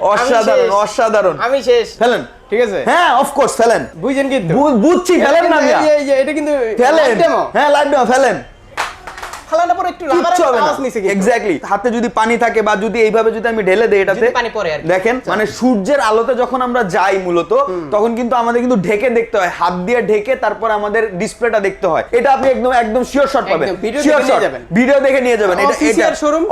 অসাধারণ। অসাধারণ। আমি শেষ। ফেলেন। ঠিক আছে? হ্যাঁ অফকোর্স ফেলেন। বুঝছেন কিন্তু। বুঝছি ফেলেন না কিন্তু এই যে- এটা কিন্তু ফেলেন। হ্যাঁ লাইভ ফেলেন। ফালানোর পর একটু রাবারের আওয়াজ নিছে এক্স্যাক্টলি হাতে যদি পানি থাকে বা যদি এইভাবে যদি আমি ঢেলে দেই এটাতে পানি পড়ে আর দেখেন মানে সূর্যের আলোতে যখন আমরা যাই মূলত তখন কিন্তু আমাদের কিন্তু ঢেকে দেখতে হয়। হাত দিয়ে ঢেকে তারপর আমাদের ডিসপ্লেটা দেখতে হয়। এটা আপনি একদম একদম শিওর শট পাবেন। শিওর শট ভিডিও দেখে নিয়ে যাবেন। এটা tension করার শোরুম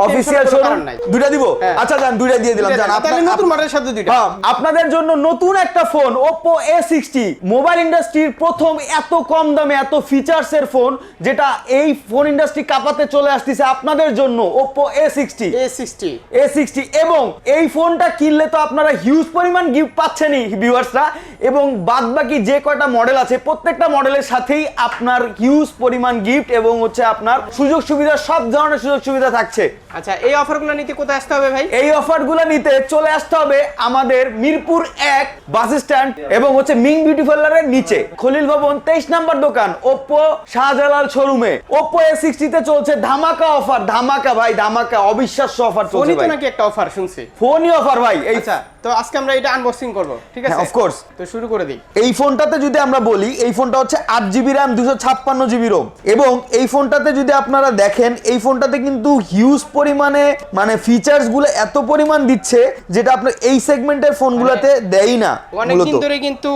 দুইটা দিব? হ্যাঁ। আচ্ছা যান দুইটা দিয়ে দিলাম। আপনার- নতুন মডেলের সাথে দুইটা। হ্যাঁ, আপনাদের জন্য নতুন একটা ফোন Oppo A60 মোবাইল ইন্ডাস্ট্রির প্রথম এত কম দামে এত ফিচার্স এর ফোন যেটা এই ফোন ইন্ডাস্ট্রি কাপাতে চলে আসতেছে আপনাদের জন্য Oppo A60 A60 A60 এবং এই ফোনটা কিনলে তো আপনারা হিউজ পরিমাণ গিফট পাচ্ছেনই ভিউয়ার্সরা এবং বাদবাকি যে কয়টা মডেল আছে প্রত্যেকটা মডেলের সাথেই আপনার হিউজ পরিমাণ গিফট এবং হচ্ছে আপনার সুযোগ সুবিধা সব ধরনের সুযোগ সুবিধা থাকছে। আচ্ছা এই অফারগুলো নিতে কোথায় আসতে হবে ভাই? এই অফারগুলো নিতে চলে আসতে হবে আমাদের মিরপুর এক বাস স্ট্যান্ড এবং হচ্ছে মিং বিউটি পার্লারের নিচে। খলিল ভবন তেইশ নাম্বার দোকান ওপ্পো শাহজালাল শোরুমে ওপ্পো এ সিক্সটিতে চলছে ধামাকা অফার ধামাকা ভাই ধামাকা অবিশ্বাস্য অফার চলছে ফোনই তো নাকি একটা অফার শুনছি। ফোনই অফার ভাই এই আচ্ছা তো আজকে আমরা এটা আনবক্সিং করব ঠিক আছে? হ্যাঁ, of course. তো শুরু করে দিই। এই ফোনটাতে যদি আমরা বলি এই ফোনটা হচ্ছে আট জিবি র্যাম দুশো ছাপ্পান্ন জিবি রোম এবং এই ফোনটাতে যদি আপনারা দেখেন এই ফোনটাতে কিন্তু হিউজ পরিমাণে মানে ফিচার্সগুলো এত পরিমাণ দিচ্ছে যেটা আপনার এই সেগমেন্টের ফোনগুলোতে দেয়ই না অনেক দিন ধরে কিন্তু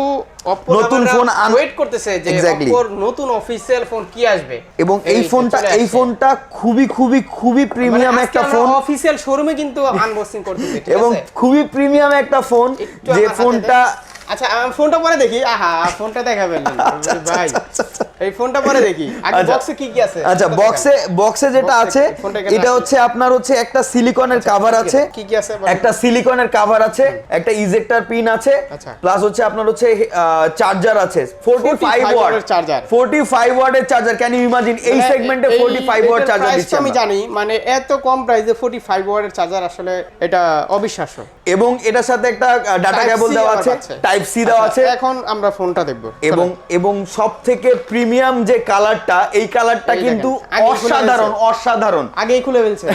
নতুন ফোন ওয়েট করতেছে যে Exactly. নতুন অফিসিয়াল ফোন কি আসবে এবং এই ফোনটা এই ফোনটা খুবই খুবই খুবই মানে প্রিমিয়াম একটা ফোন অফিসিয়াল শোরুমে কিন্তু আনবক্সিং করতেছি এবং খুবই প্রিমিয়াম একটা ফোন যে ফোনটা। আচ্ছা ফোনটা পরে দেখি। আহা ফোনটা দেখাবেন। ভাই এই ফোনটা পরে দেখি। আগে আচ্ছা। বক্সে কি কি আছে? আচ্ছা বক্সে বক্সে যেটা আছে এটা হচ্ছে আপনার হচ্ছে একটা সিলিকনের কভার আছে। কি কি আছে একটা সিলিকনের কভার আছে একটা ইজেক্টর পিন আছে আচ্ছা। প্লাস হচ্ছে আপনার হচ্ছে চার্জার আছে। 45 45 ওয়াট charger। 45 ওয়াটের চার্জার ক্যান ইউ ইমাজিন এই মানে সেগমেন্টে এই- 45 ওয়াট চার্জার দিচ্ছে আমি জানি মানে এত কম প্রাইসে 45 ওয়াটের চার্জার আসলে এটা অবিশ্বাস্য। এবং এটার সাথে একটা ডাটা কেবল দেওয়া আছে। পাচ্ছে। টাইপ সি দেওয়া আচ্ছা, আছে। এখন আমরা ফোনটা দেখব। এবং এবং সব থেকে প্রিমিয়াম যে কালারটা এই কালারটা কিন্তু অসাধারণ অসাধারণ। আগেই খুলে ফেলছে।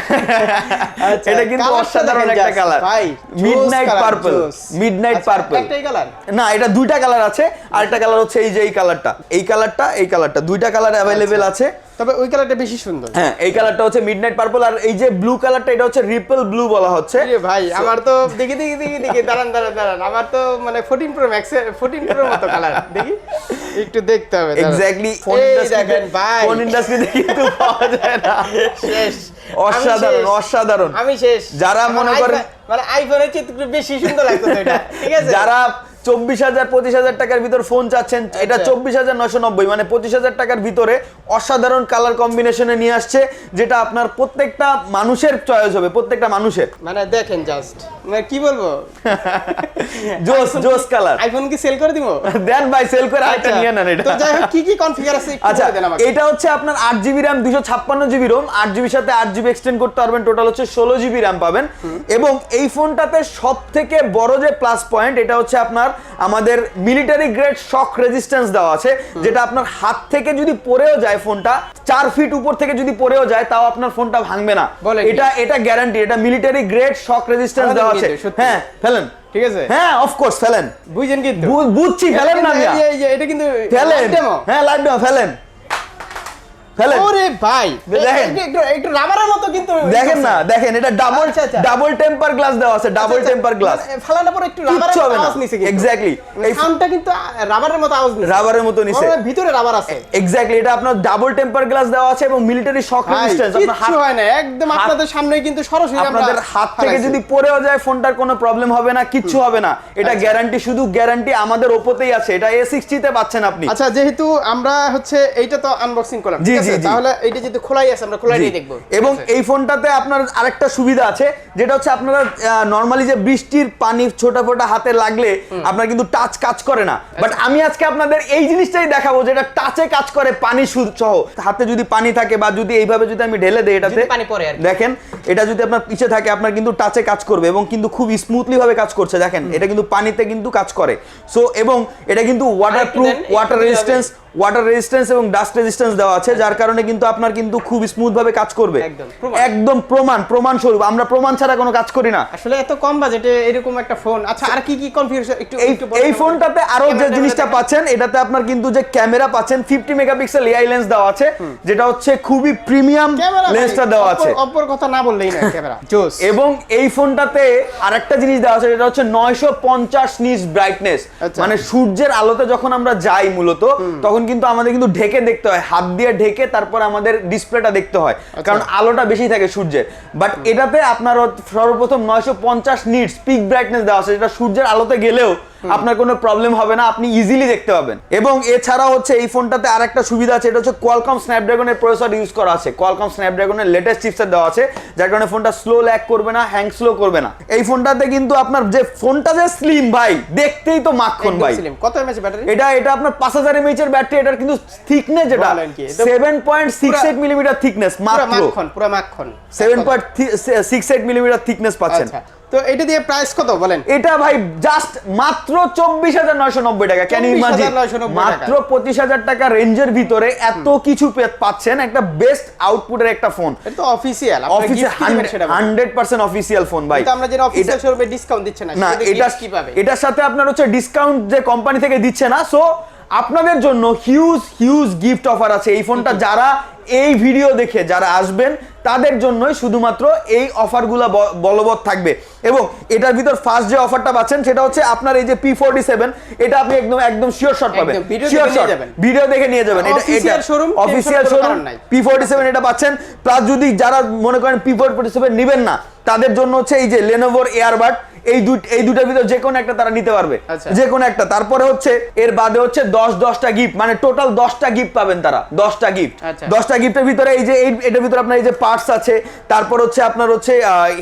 আচ্ছা, এটা কিন্তু অসাধারণ একটা কালার ভাই মিডনাইট পার্পল মিডনাইট পার্পল একটাই কালার না এটা দুইটা কালার আছে আরেকটা কালার হচ্ছে এই যে এই কালারটা এই কালারটা এই কালারটা দুইটা কালার অ্যাভেলেবেল আছে। তবে ওই কালারটা বেশি সুন্দর। হ্যাঁ এই কালারটা হচ্ছে মিডনাইট পার্পল আর এই যে ব্লু কালারটা এটা হচ্ছে রিপল ব্লু বলা হচ্ছে। ভাই আমার তো দেখি দেখি দেখি দেখি দাঁড়ান দাঁড়ান দাঁড়ান। আমার তো মানে 14 প্রো ম্যাক্স 14 প্রো মতো কালার দেখি একটু দেখতে হবে। এক্স্যাক্টলি এই দেখেন ভাই। ফোন ইন্ডাস্ট্রিতে কিন্তু পাওয়া যায় না। শেষ। অসাধারণ অসাধারণ। আমি শেষ। যারা মনে করেন- মানে আইফোনের চেয়ে একটু বেশি সুন্দর লাগতো এটা ঠিক আছে? যারা চব্বিশ হাজার পঁচিশ হাজার টাকার ভিতর ফোন চাচ্ছেন। এটা আচ্ছা। চব্বিশ হাজার নশো নব্বই মানে পঁচিশ হাজার টাকার ভিতরে অসাধারণ কালার কম্বিনেশনে নিয়ে আসছে যেটা আপনার প্রত্যেকটা মানুষের চয়েস হবে প্রত্যেকটা মানুষের। মানে দেখেন জাস্ট মানে কি বলব? জোস জোস কালার আইফোন কি সেল করে দিব? দেন ভাই সেল করে আরেকটা আচ্ছা, নিয়ে নেন তো যাই হোক কি কি কনফিগার আছে আচ্ছা এটা হচ্ছে আপনার আট জিবি র্যাম দুশো ছাপ্পান্ন জিবি রোম আট জিবির সাথে আট জিবি এক্সটেন্ড করতে পারবেন টোটাল হচ্ছে ষোলো জিবি র্যাম পাবেন। এবং এই ফোনটাতে সব থেকে বড় যে প্লাস পয়েন্ট এটা হচ্ছে আপনার আমাদের মিলিটারি গ্রেড শক রেজিস্ট্যান্স দেওয়া আছে যেটা আপনার হাত থেকে যদি পড়েও যায় ফোনটা চার ফিট উপর থেকে যদি পড়েও যায় তাও আপনার ফোনটা ভাঙবে না। এটা এটা গ্যারান্টি এটা মিলিটারি গ্রেড শক রেজিস্ট্যান্স দেওয়া আছে। হ্যাঁ ফেলেন। ঠিক আছে? হ্যাঁ অফকোর্স ফেলেন। বুঝছেন কিন্তু? বুঝছি ফেলেন না এটা কিন্তু ফেলেন। হ্যাঁ লাইভ ফেলেন। ওরে ভাই। একটু- একটু রাবারের মতো কিন্তু দেখেন না দেখেন এটা ডাবল আচ্ছা, আচ্ছা। ডাবল টেম্পার গ্লাস দেওয়া আছে ডাবল আচ্ছা, টেম্পার গ্লাস মানে ফালানোর পর একটু রাবারের না। আওয়াজ নিছে Exactly। মানে এই সাউন্ডটা কিন্তু রাবারের মতো আওয়াজ নিছে। রাবারের মতো নিছে। ওর ভিতরে রাবার আছে। এক্স্যাক্টলি এটা আপনার ডাবল টেম্পার গ্লাস দেওয়া আছে এবং মিলিটারি শক রেজিস্ট্যান্স আপনার হাত হয় না। একদম আপনাদের সামনে কিন্তু সরাসরি আপনাদের হাত থেকে যদি পড়েও যায় ফোনটার কোনো প্রবলেম হবে না কিচ্ছু হবে না। এটা আচ্ছা। গ্যারান্টি শুধু গ্যারান্টি আমাদের ওপোতেই আছে। এটা এ সিক্সটিতে পাচ্ছেন আপনি। আচ্ছা যেহেতু আমরা হচ্ছে এইটা তো আনবক্সিং করলাম। জি, আছে জি, জি। তাহলে এইটা যেহেতু খোলাই আছে আমরা খোলাই জি। এবং এই ফোনটাতে আপনার আরেকটা সুবিধা আছে যেটা হচ্ছে আপনারা নর্মালি যে বৃষ্টির পানি ছোট ফোটা হাতে লাগলে আপনার কিন্তু টাচ কাজ করে না। বাট আচ্ছা। আমি আজকে আপনাদের এই জিনিসটাই দেখাবো যেটা টাচে কাজ করে পানি সহ হাতে যদি পানি থাকে বা যদি এইভাবে যদি আমি ঢেলে দেই এটাতে পানি পড়ে দেখেন এটা যদি আপনার পিছে থাকে আপনার কিন্তু টাচে কাজ করবে এবং কিন্তু খুব স্মুথলি ভাবে কাজ করছে দেখেন এটা কিন্তু পানিতে কিন্তু কাজ করে। সো এবং এটা কিন্তু water proof water resistance water resistance এবং ডাস্ট রেজিস্ট্যান্স দেওয়া আছে যার কারণে কিন্তু আপনার কিন্তু খুব স্মুথ ভাবে কাজ করবে। একদম, প্রমাণ। প্রমাণ স্বরূপ। আমরা প্রমাণ ছাড়া কোনো কাজ করি না। আসলে এত কম বাজেটে এরকম একটা ফোন আচ্ছা আর কি কি কনফিগারেশন একটু এই ফোনটাতে আরও যে জিনিসটা পাচ্ছেন এটাতে আপনার কিন্তু যে ক্যামেরা পাচ্ছেন ফিফটি মেগাপিক্সেল এআই লেন্স দেওয়া আছে যেটা হচ্ছে খুবই প্রিমিয়াম লেন্সটা দেওয়া আছে। অপর কথা না বললেই না ক্যামেরা জোস এবং এই ফোনটাতে আরেকটা জিনিস দেওয়া আছে যেটা হচ্ছে নয়শো পঞ্চাশ নিচ ব্রাইটনেস। মানে সূর্যের আলোতে যখন আমরা যাই মূলত তখন কিন্তু আমাদের কিন্তু ঢেকে দেখতে হয়। হাত দিয়ে ঢেকে তারপর আমাদের ডিসপ্লেটা দেখতে হয়। আচ্ছা। কারণ আলোটা বেশি থাকে সূর্যের। বাট এটাতে আপনার সর্বপ্রথম নয়শো পঞ্চাশ নিটস পিক ব্রাইটনেস দেওয়া আছে। যেটা সূর্যের আলোতে গেলেও আপনার কোনো প্রবলেম হবে না আপনি ইজিলি দেখতে পাবেন। এবং এছাড়া হচ্ছে এই ফোনটাতে আরেকটা সুবিধা আছে এটা হচ্ছে কোয়ালকম স্ন্যাপড্রাগনের প্রসেসর ইউজ করা আছে। কোয়ালকম স্ন্যাপড্রাগনের লেটেস্ট চিপসেট দেওয়া আছে যার কারণে ফোনটা স্লো ল্যাগ করবে না হ্যাং স্লো করবে না। এই ফোনটাতে কিন্তু আপনার যে ফোনটা যে স্লিম ভাই দেখতেই তো মাখন ভাই। কত এমএচ ব্যাটারি এটা এটা আপনার পাঁচ হাজার এমএইচ এর ব্যাটারি এটার কিন্তু থিকনেস যেটা বলেন কি? এটা seven point six eight millimetre thickness পুরো মাত্র। মাখন পুরো মাখন। Point six eight millimetre thickness পাচ্ছেন। আচ্ছা। তো এটা দিয়ে প্রাইস কত বলেন? এটা ভাই জাস্ট মাত্র চব্বিশ হাজার নয়শো নব্বই টাকা। ক্যান ইমাজিন মাত্র পঁচিশ হাজার টাকা রেঞ্জের ভিতরে এত কিছু পাচ্ছেন একটা বেস্ট আউটপুটের একটা ফোন এটা তো অফিসিয়াল কি। হান্ড্রেড পার্সেন্ট অফিসিয়াল ফোন ভাই। আমরা যেটা অফিসিয়াল শোরুমে ডিসকাউন্ট দিচ্ছে না না এটা gift কীভাবে? এটার সাথে আপনার হচ্ছে ডিসকাউন্ট যে কোম্পানি থেকে দিচ্ছে না সো আপনাদের জন্য হিউজ হিউজ গিফট অফার আছে এই ফোনটা যারা এই ভিডিও দেখে যারা আসবেন তাদের জন্যই শুধুমাত্র এই অফারগুলো বলবৎ থাকবে। এবং এটার ভিতর ফার্স্ট যে অফারটা পাচ্ছেন সেটা হচ্ছে আপনার এই যে পি ফোর্টি সেভেন এটা আপনি একদম একদম শিওর শট পাবেন। শিওর শট ভিডিও দেখে নিয়ে যাবেন। এটা Official showroom, official showroom P forty seven এটা পাচ্ছেন। প্লাস যদি যারা মনে করেন পি ফোর্টি সেভেন নেবেন না তাদের জন্য হচ্ছে এই যে লেনোভোর এয়ারবাড এই দুই এই দুটার ভিতর যে কোনো একটা তারা নিতে পারবে। আচ্ছা। যে কোনো একটা। তারপরে হচ্ছে এর বাদে হচ্ছে দশ দশটা গিফট মানে টোটাল দশটা গিফট পাবেন তারা দশটা গিফট আচ্ছা। দশটা গিফটের ভিতরে এই যে এটার ভিতরে আপনার এই যে পার্টস আছে তারপর হচ্ছে আপনার হচ্ছে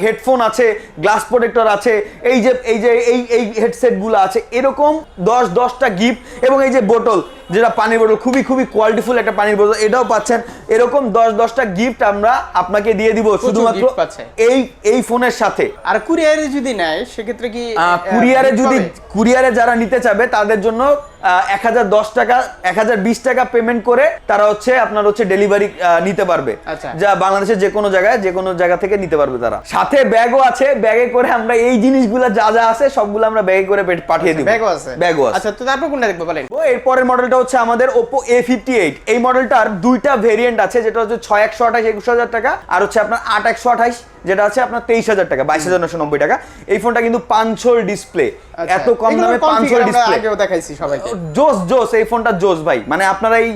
হেডফোন আছে গ্লাস প্রোটেক্টর আছে এই যে এই যে এই এই হেডসেটগুলো আছে এরকম দশ দশটা গিফট এবং এই যে বোতল যেটা পানির বোতল খুবই খুবই কোয়ালিটিফুল একটা পানির বোতল এটাও পাচ্ছেন। এরকম দশ দশটা গিফট আমরা আপনাকে দিয়ে দিব শুধুমাত্র এই এই ফোনের সাথে। আর কুরিয়ারে যদি নেয় সেক্ষেত্রে কি কুরিয়ারে যদি কুরিয়ারে যারা নিতে চাবে তাদের জন্য এক হাজার দশ টাকা এক হাজার বিশ টাকা পেমেন্ট করে তারা হচ্ছে আপনার হচ্ছে ডেলিভারি নিতে পারবে। আচ্ছা। যা বাংলাদেশের যে কোনো জায়গায় যে কোনো জায়গা থেকে নিতে পারবে তারা। সাথে ব্যাগও আছে ব্যাগে করে আমরা এই জিনিসগুলো যা যা আছে সবগুলো আমরা ব্যাগে করে পাঠিয়ে দিব। ব্যাগও আছে? ব্যাগও আছে। আচ্ছা তো তারপর কোনটা দেখব বলেন। ও এরপরের মডেলটা হচ্ছে আমাদের ওপো এ ফিফটি এইট এই মডেলটার দুইটা ভেরিয়েন্ট আছে যেটা হচ্ছে ছয় একশো আঠাশ একুশ হাজার টাকা আর হচ্ছে আপনার আট একশো আঠাশ। যেটা আছে আপনার তেইশ হাজার টাকা বাইশ হাজার নশো নব্বই টাকা। এই ফোনটা কিন্তু পাঁচশোর ডিসপ্লে আচ্ছা, এত কম দামে পাঁচশোর ডিসপ্লে দেখাইছি সবাইকে। জোস জোস এই ফোনটা জোস ভাই। মানে আপনারা এই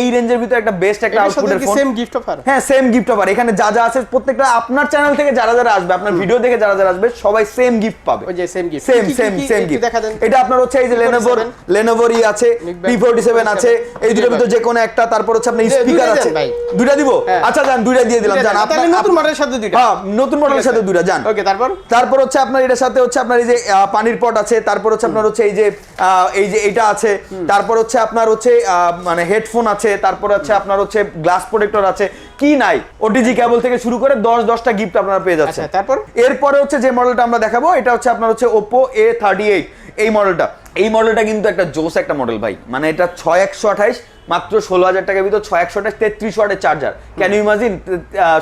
এই রেঞ্জের ভিতরে একটা বেস্ট একটা আউটপুটের ফোন সেম গিফট অফার হ্যাঁ সেম গিফট অফার এখানে যা যা আছে প্রত্যেকটা আপনার চ্যানেল থেকে যারা যারা আসবে আপনার ভিডিও দেখে যারা যারা আসবে সবাই সেম গিফট পাবে। ওই যে same gift same same same gift দেখা দেন? এটা আপনার হচ্ছে এই যে P47 লেনোভোর লেনোভোর ই আছে Nickband পি ফোর্টি সেভেন আছে। এই দুটোর ভিতরে যে কোনো একটা তারপর হচ্ছে আপনার স্পিকার আছে। ভাই। দুইটা দিব? হ্যাঁ। আচ্ছা যান দুইটা দিয়ে দিলাম। জান তাহলে আপনার নতুন মডেলের সাথে দুইটা। হ্যাঁ নতুন মডেলের সাথে দুইটা যান। ওকে তারপর? তারপর হচ্ছে আপনার এটার সাথে হচ্ছে আপনার এই যে পানির পট আছে তারপর হচ্ছে আপনার হচ্ছে এই যে এই যে এটা আছে তারপর হচ্ছে আপনার হচ্ছে মানে হেডফোন আছে তারপর আছে আপনার হচ্ছে গ্লাস প্রোডেক্টর আছে। কি নাই? ওটিজি কেবল থেকে শুরু করে দশ দশটা গিফট আপনারা পেয়ে যাচ্ছেন। আচ্ছা তারপর? এরপরে হচ্ছে যে মডেলটা আমরা দেখাবো এটা হচ্ছে আপনার হচ্ছে ওপো এ থার্টি এইট এই মডেলটা এই মডেলটা কিন্তু একটা জোস একটা মডেল ভাই। মানে এটা ছয় একশো আঠাইশ মাত্র ষোলো হাজার টাকার ভিতর ছয় একশো আঠাশ তেত্রিশ ওয়াটের চার্জার ক্যান ইউ ইমাজিন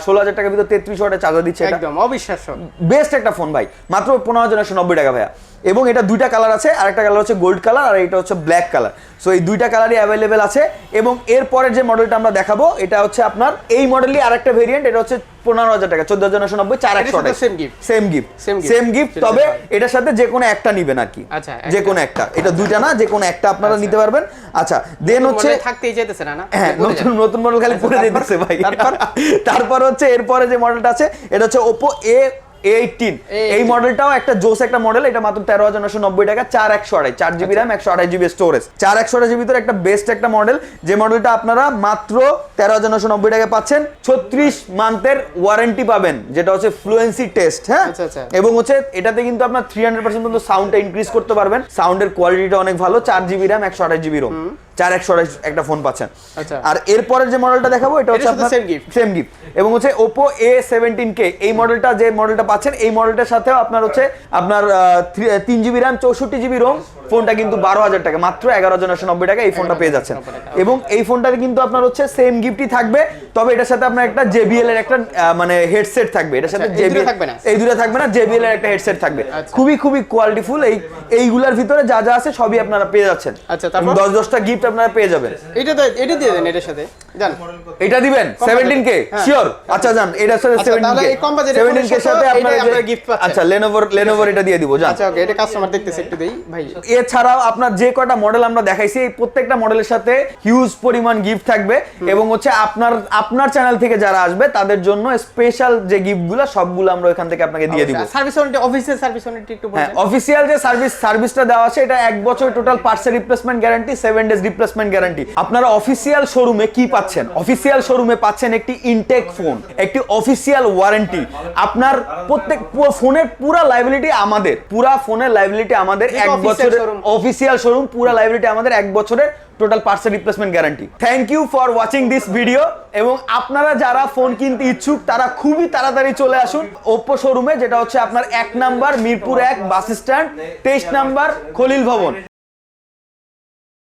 ষোলো হাজার টাকার ভিতর তেত্রিশ ওয়াটের চার্জার দিচ্ছে একদম অবিশ্বাস্য। বেস্ট একটা ফোন ভাই মাত্র পনেরো হাজার নশো নব্বই টাকা ভাইয়া। এবং এটা দুইটা কালার আছে আর একটা কালার হচ্ছে গোল্ড কালার আর এটা হচ্ছে ব্ল্যাক কালার সো এই দুইটা কালারই অ্যাভেলেবেল আছে। এবং এর পরের যে মডেলটা আমরা দেখাবো এটা হচ্ছে আপনার এই মডেলই আরেকটা ভেরিয়েন্ট এটা হচ্ছে পনেরো হাজার টাকা চোদ্দ হাজার নশো নব্বই চার এটার একশো সাথে gift same gift same gift তবে এটার সাথে যে কোনো একটা নিবেন আর কি। আচ্ছা, যে। কোনো একটা। এটা দুইটা না যে কোনো একটা আপনারা আচ্ছা। নিতে পারবেন। আচ্ছা দেন হচ্ছে থাকতেই যেতেছে না হ্যাঁ নতুন নতুন মডেল খালি আচ্ছা, পরে দিতেছে ভাই। তারপর? তারপর হচ্ছে এরপরে যে মডেলটা আছে এটা হচ্ছে ওপো এ এইটিন এই A18 মডেলটাও একটা জোস একটা মডেল এটা মাত্র তেরো হাজার নশো নব্বই টাকা চার একশো আড়াই চার জিবি র্যাম একশো আড়াই জিবি স্টোরেজ চার একশো আড়াই ভিতরে একটা বেস্ট একটা মডেল যে মডেলটা আপনারা মাত্র তেরো হাজার নশো নব্বই টাকা পাচ্ছেন ছত্রিশ মান্থের ওয়ারেন্টি পাবেন যেটা হচ্ছে ফ্লুয়েন্সি টেস্ট হ্যাঁ? আচ্ছা, আচ্ছা। এবং হচ্ছে এটাতে কিন্তু আপনার থ্রি হান্ড্রেড পার্সেন্ট পর্যন্ত সাউন্ডটা ইনক্রিজ করতে পারবেন সাউন্ডের কোয়ালিটিটা অনেক ভালো চার জিবি র্যাম একশো আঠাশ জিবি রোম চার একশো একটা ফোন পাচ্ছেন। আচ্ছা। আর এরপরের যে মডেলটা দেখাবো এটা হচ্ছে আপনার। সেম গিফট এবং হচ্ছে ওপো এ সেভেন্টিন কে এই মডেলটা যে মডেলটা পাচ্ছেন। এই মডেলটার সাথেও আপনার হচ্ছে আপনার তিন জিবি র্যাম চৌষট্টি জিবি রোম ফোনটা কিন্তু বারো হাজার টাকা মাত্র এগারো হাজার নশো নব্বই টাকা এই ফোনটা পেয়ে যাচ্ছেন। এবং এই ফোনটাতে কিন্তু আপনার হচ্ছে সেম গিফটই থাকবে তবে এটার সাথে আপনার একটা জেবিএল এর একটা মানে হেডসেট থাকবে। এটার সাথে আচ্ছা, এই দুটো থাকবে না? এই দুটো থাকবে না জেবিএল এর একটা হেডসেট থাকবে। আচ্ছা। খুবই খুবই কোয়ালিটিফুল এই এইগুলার ভিতরে যা যা আছে সবই আপনারা পেয়ে যাচ্ছেন। আচ্ছা, তারপর? দশ দশটা গিফট আপনারা পেয়ে যাবেন। এটা এটা দিয়ে দেন এটার সাথে জান। এটা দিবেন? Kom সেভেন্টিন কে budget, হ্যাঁ। শিওর আচ্ছা যান এটার সাথে আচ্ছা, সেভেন্টিন তাহলে কে এই kom budget এর সেভেন্টিন কে ফোনের সাথে সাথে আপনার পাচ্ছেন। আচ্ছা লেনোভোর লেনোভোর এটা দিয়ে দিব যান। আচ্ছা ওকে এটা কাস্টমার দেখতেছে একটু দেই ভাই। এছাড়াও আপনার যে কয়টা মডেল আমরা দেখাইছি এই প্রত্যেকটা মডেলের সাথে হিউজ পরিমাণ গিফট থাকবে। এবং হচ্ছে আপনার আপনার চ্যানেল থেকে যারা আসবে তাদের জন্য স্পেশাল যে গিফটগুলো সবগুলো আমরা ওখান থেকে আপনাকে দিয়ে দিব। সার্ভিস ওয়ারেন্টি অফিসের সার্ভিস ওয়ারেন্টি একটু হ্যাঁ অফিসিয়াল যে সার্ভিস সার্ভিসটা দেওয়া আছে এটা এক বছর total পার্টসের replacement guarantee seven days replacement guarantee আপনারা অফিসিয়াল শোরুমে কি পাচ্ছেন? অফিসিয়াল শোরুমে পাচ্ছেন একটি ইনটেক ফোন একটি অফিসিয়াল ওয়ারেন্টি আপনার প্রত্যেক ফোনের পুরো লাইবিলিটি আমাদের পুরা ফোনের লাইবিলিটি আমাদের এক বছরের। অফিসিয়াল শোরুম পুরো লাইবিলিটি আমাদের এক বছরের total parcel replacement guarantee thank you for watching this video এবং আপনারা যারা ফোন কিনতে ইচ্ছুক তারা খুবই তাড়াতাড়ি চলে আসুন ওপ্পো শোরুমে যেটা হচ্ছে আপনার এক নাম্বার মিরপুর এক বাস স্ট্যান্ড তেইশ নাম্বার খলিল ভবন।